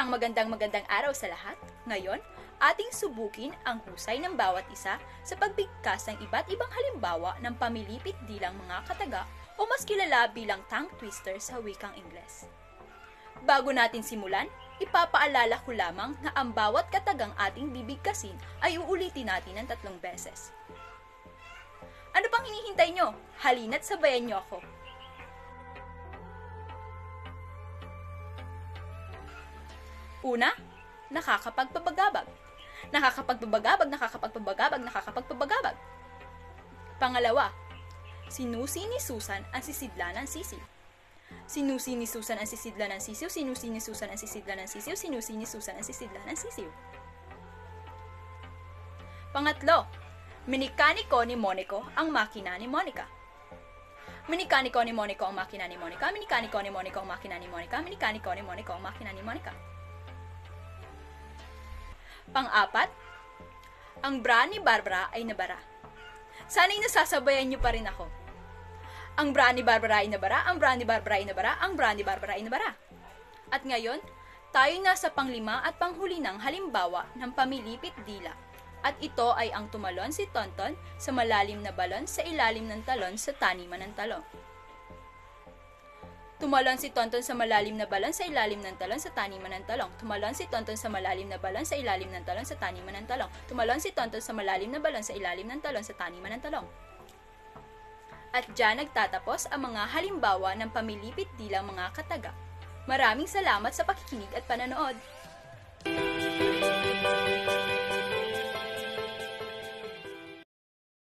magandang magandang araw sa lahat. Ngayon, ating subukin ang husay ng bawat isa sa pagbigkas ng iba't ibang halimbawa ng pamilipit dilang mga kataga o mas kilala bilang tongue twister sa wikang Ingles. Bago natin simulan, ipapaalala ko lamang na ang bawat katagang ating bibigkasin ay uulitin natin ng tatlong beses. Ano pang hinihintay nyo? Halina't sabayan nyo ako. Una, nakakapagpabagabag. Nakakapagpabagabag, nakakapagpabagabag, nakakapagpabagabag. Pangalawa, sinusi ni Susan ang sisidla ng sisiw. Sinusi ni Susan ang sisidla ng sisiw, sinusi ni Susan ang sisidla ng sisiw, sinusi ni Susan ang sisidla ng sisiw. Pangatlo, minikaniko ni Monica ang makina ni Monica. Minikaniko ni Monica ang makina ni Monica, minikaniko ni Monica ang makina ni Monica, minikaniko ni Monica ang makina ni Monica. Pang-apat, ang bra ni Barbara ay nabara. Sana'y nasasabayan niyo pa rin ako. Ang bra ni Barbara ay nabara, ang bra ni Barbara ay nabara, ang bra ni Barbara ay nabara. At ngayon, tayo na sa panglima at panghuli ng halimbawa ng pamilipit dila. At ito ay ang tumalon si Tonton sa malalim na balon sa ilalim ng talon sa taniman ng talong. Tumalon si Tonton sa malalim na balon sa ilalim ng talon sa taniman ng talong. Tumalon si Tonton sa malalim na balon sa ilalim ng talon sa taniman ng talong. Tumalon si Tonton sa malalim na balon sa ilalim ng talon sa taniman ng talong. At dyan nagtatapos ang mga halimbawa ng pamilipit dilang mga kataga. Maraming salamat sa pakikinig at pananood.